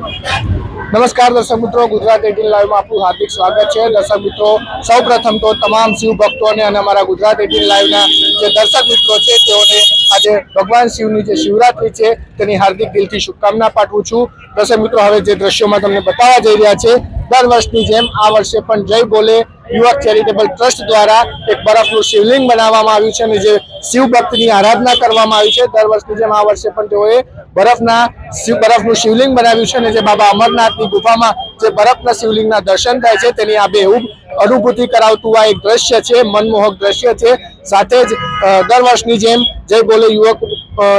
નમસ્કાર દર્શક મિત્રો, ગુજરાત એટીન લાઈવમાં આપનું હાર્દિક સ્વાગત છે. દર્શક મિત્રો સૌ પ્રથમ તો તમામ શિવ ભક્તોને અને અમારા ગુજરાત એટીન લાઈવના જે દર્શક મિત્રો છે, તેઓને આજે ભગવાન શિવની જે શિવરાત્રી છે, તેની હાર્દિક દિલથી શુભકામના પાઠવું છું. દર્શક મિત્રો, હવે જે દ્રશ્યોમાં તમને બતાવવા જઈ રહ્યા છે, દર વર્ષની જેમ આ વર્ષે પણ જય બોલે યુવક ચેરિટેબલ ટ્રસ્ટ દ્વારા એક બરફનું શિવલિંગ બનાવવામાં આવ્યું છે અને જે શિવ ભક્તની આરાધના કરવામાં આવી છે. દર વર્ષની જેમ આ વર્ષે પણ તેઓએ બરફના શિવ, બરફનું શિવલિંગ બનાવ્યું છે અને જે બાબા અમરનાથની ગુફામાં જે બરફના શિવલિંગના દર્શન થાય છે, તેની આ બેહૂબ અનુભૂતિ કરાવતું આ એક દ્રશ્ય છે, મનમોહક દ્રશ્ય છે. સાથે જ દર વર્ષની જેમ જય બોલે યુવક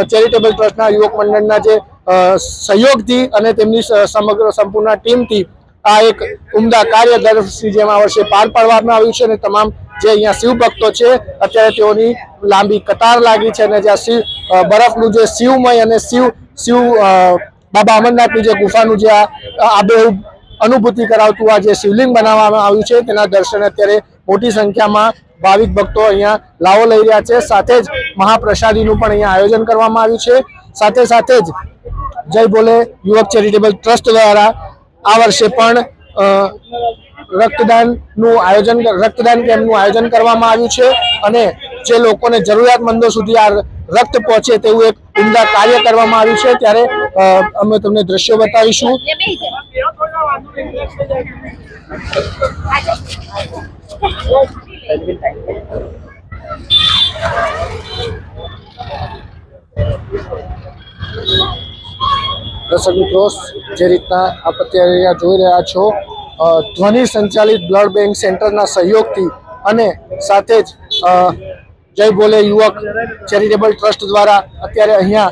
ચેરિટેબલ ટ્રસ્ટના યુવક મંડળના જે સહયોગથી અને તેમની સમગ્ર, સંપૂર્ણ ટીમથી આ એક ઉમદા કાર્ય દર વર્ષની જેમ આ વર્ષે પાર પાડવામાં આવ્યું છે અને તમામ જે અહીંયા શિવ ભક્તો છે, અત્યારે તેઓની લાંબી કતાર લાગી છે અને જ્યાં શિવ બરફનું જે શિવમય અને શિવ શિવ બાબા અમરનાથની જે ગુફાનું જે આ આબેહૂબ અનુભૂતિ કરાવતું આ જે શિવલિંગ બનાવવામાં આવ્યું છે, તેના દર્શન અત્યારે મોટી સંખ્યામાં ભાવિક ભક્તો અહીંયા લાવો લઈ રહ્યા છે. સાથે જ મહાપ્રસાદીનું પણ અહીંયા આયોજન કરવામાં આવ્યું છે. સાથે સાથે જ જય બોલે યુવક ચેરિટેબલ ટ્રસ્ટ દ્વારા આ વર્ષે પણ રક્તદાનનું આયોજન રક્તદાન કેમ્પનું આયોજન કરવામાં આવ્યું છે અને જે લોકોને જરૂરિયાતમંદો સુધી આ રક્ત પહોંચે તેવું એક ઉમદા કાર્ય કરવામાં આવ્યું છે. ત્યારે અમે તમને દ્રશ્યો બતાવીશું. દર્શક મિત્રો, જે રીતના આપ અત્યારે જોઈ રહ્યા છો ધ્વનિ સંચાલિત બ્લડ બેંક સેન્ટરના સહયોગથી અને સાથે જ જય બોલે યુવક ચેરિટેબલ ટ્રસ્ટ દ્વારા અત્યારે અહીંયા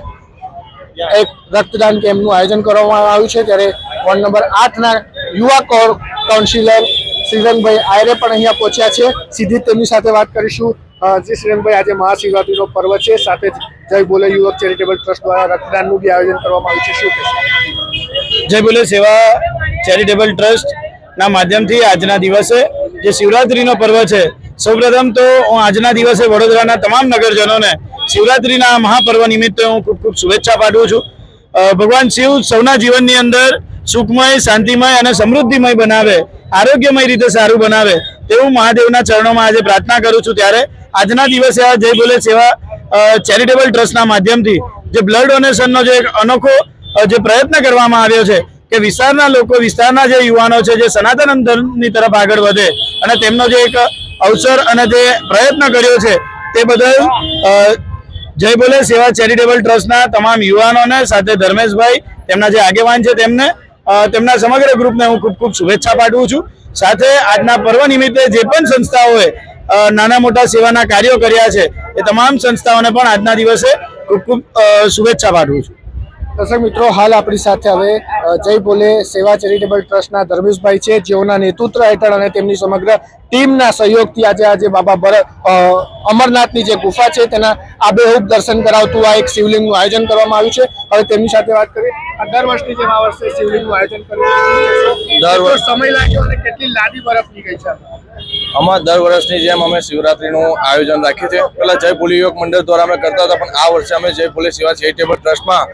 એક રક્તદાન કેમ્પનું આયોજન કરવામાં આવ્યું છે. ત્યારે વોર્ડ નંબર આઠના યુવા કોર કાઉન્સિલર શ્રીરંગભાઈ આયરે પણ અહીંયા પહોંચ્યા છે. સીધી તેમની સાથે વાત કરીશું. જે શ્રીરંગભાઈ, આજે મહાશિવરાત્રીનો પર્વ છે. સાથે જ જય બોલે યુવક ચેરિટેબલ ટ્રસ્ટ દ્વારા રક્તદાનનું બી આયોજન કરવામાં આવ્યું છે. શું જય બોલે સેવા ચેરિટેબલ ટ્રસ્ટ ના માધ્યમથી આજના દિવસે જે શિવરાત્રીનો પર્વ છે, સૌપ્રથમ તો હું આજના દિવસે વડોદરાના તમામ નગરજનોને શિવરાત્રીના મહાપર્વ નિમિત્તે હું ખૂબ ખૂબ શુભેચ્છા પાઠવું છું. ભગવાન શિવ સૌના જીવનની અંદર સુખમય, શાંતિમય અને સમૃદ્ધિમય બનાવે, આરોગ્યમય રીતે સારું બનાવે તેવું મહાદેવના ચરણોમાં આજે પ્રાર્થના કરું છું. ત્યારે આજના દિવસે આ જય બોલે સેવા ચેરિટેબલ ટ્રસ્ટના માધ્યમથી જે બ્લડ ડોનેશનનો જે અનોખો જે પ્રયત્ન કરવામાં આવ્યો છે કે વિસ્તારના લોકો, વિસ્તારના જે યુવાનો છે, જે સનાતન ધર્મની તરફ આગળ વધે અને તેમનો જે એક અવસર અને જે પ્રયત્ન કર્યો છે, તે બદલ જય બોલે સેવા ચેરિટેબલ ટ્રસ્ટના તમામ યુવાનોને, સાથે ધર્મેશભાઈ, તેમના જે આગેવાન છે તેમને તેમના સમગ્ર ગ્રુપને હું ખૂબ ખૂબ શુભેચ્છા પાઠવું છું. સાથે આજના પર્વ નિમિત્તે જે પણ સંસ્થાઓએ નાના મોટા સેવાના કાર્યો કર્યા છે, એ તમામ સંસ્થાઓને પણ આજના દિવસે ખૂબ ખૂબ શુભેચ્છા પાઠવું છું. દર્શક મિત્રો હાલ આપણી સાથે હવે જય બોલે સેવા ચેરિટેબલ ટ્રસ્ટના ધર્મેશભાઈ છે જેઓના નેતૃત્વ હેઠળ અને તેમની સમગ્ર ટીમના સહયોગથી આજે આજે બાબા ભરત અમરનાથની જે ગુફા છે તેના આબેહૂબ દર્શન કરાવતું આ એક શિવલિંગનું આયોજન કરવામાં આવ્યું છે. હવે તેમની સાથે વાત કરીએ. દર વર્ષની જેમ આ વર્ષે શિવલિંગનું આયોજન કર્યું દર વર્ષ- સમય લાગ્યો અને કેટલી લાદી બરફ નીકળી છે? અમારા દર વર્ષની જેમ અમે શિવરાત્રીનું આયોજન રાખીએ છીએ પેલા જય ભોલી યુવક મંડળ દ્વારા અમે કરતા હતા પણ આ વર્ષે અમે જય ભોલે સેવા ચેરિટેબલ ટ્રસ્ટમાં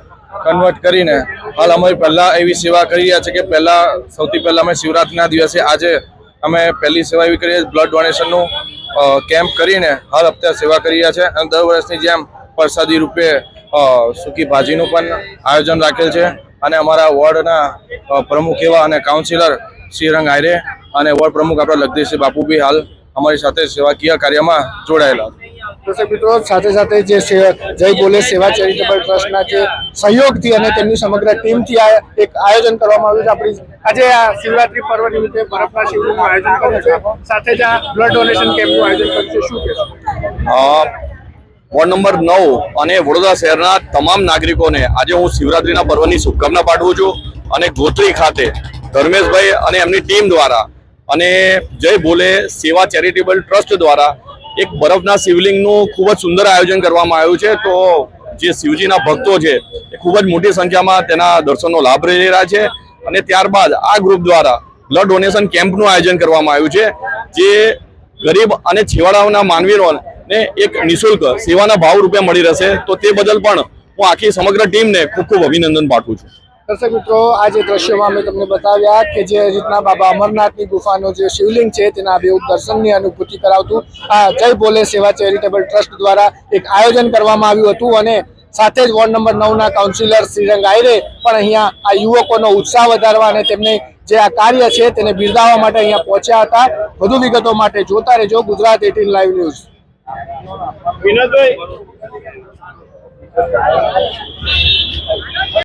કન્વર્ટ કરીને હાલ અમારી પહેલાં એવી સેવા કરી રહ્યા છે કે પહેલાં સૌથી પહેલાં અમે શિવરાત્રિના દિવસે આજે અમે પહેલી સેવા એવી કરીએ બ્લડ ડોનેશનનું કેમ્પ કરીને હાલ અત્યારે સેવા કરી રહ્યા છે અને દર વર્ષની જેમ પ્રસાદી રૂપે સૂકી ભાજીનું પણ આયોજન રાખેલ છે. અને અમારા વોર્ડના પ્રમુખ એવા અને કાઉન્સિલર શ્રીરંગ આયરે અને વોર્ડ પ્રમુખ આપણા બાપુ બી હાલ અમારી સાથે સેવાકીય કાર્યમાં જોડાયેલા દર્શક મિત્રો, સાથે સાથે જે જય બોલે સેવા ચેરિટેબલ ટ્રસ્ટના જે સહયોગથી અને તેમની સમગ્ર ટીમથી આ એક આયોજન કરવામાં આવ્યું છે. આપણી આજે આ શિવરાત્રી પર્વ નિમિત્તે બરફના શિવનું આયોજન કર્યું છે. સાથે જ આ બ્લડ ડોનેશન કેમ્પનું આયોજન કર્યું છે. શું કહેશો? વોર્ડ નંબર નવ અને વડોદરા શહેરના તમામ નાગરિકોને આજે હું શિવરાત્રીના પર્વની શુભકામના પાઠવું છું અને ગોત્રી ખાતે ધર્મેશભાઈ અને એમની ટીમ દ્વારા અને જય ભોલે સેવા ચેરિટેબલ ટ્રસ્ટ દ્વારા એક બરફના શિવલિંગનું ખૂબ જ સુંદર આયોજન કરવામાં આવ્યું છે. તો જે શિવજીના ભક્તો છે, એ ખૂબ જ મોટી સંખ્યામાં તેના દર્શનનો લાભ લઈ રહ્યા છે અને ત્યારબાદ આ ગ્રુપ દ્વારા બ્લડ ડોનેશન કેમ્પનું આયોજન કરવામાં આવ્યું છે, જે ગરીબ અને છેવાડાઓના માનવીઓને એક નિઃશુલ્ક સેવાના ભાવ રૂપે મળી રહેશે. તો તે બદલ પણ હું આખી સમગ્ર ટીમને ખૂબ ખૂબ અભિનંદન પાઠવું છું. દર્શક મિત્રો, આ જે દ્રશ્યોમાં અમે તમને બતાવ્યા કે જે રીતના બાબા અમરનાથની ગુફાનો જે શિવલિંગ છે, તેના બે દર્શનની અનુભૂતિ કરાવતું, આ જય બોલે સેવા ચેરિટેબલ ટ્રસ્ટ દ્વારા એક આયોજન કરવામાં આવ્યું હતું અને સાથે જ વોર્ડ નંબર નવના કાઉન્સિલર શ્રીરંગ આયરે પણ અહીંયા આ યુવકોનો ઉત્સાહ વધારવા અને તેમને જે આ કાર્ય છે, તેને બિરદાવવા માટે અહીંયા પહોંચ્યા હતા. વધુ વિગતો માટે જોતા રહેજો Gujarat eighteen live news. Vinodbhai.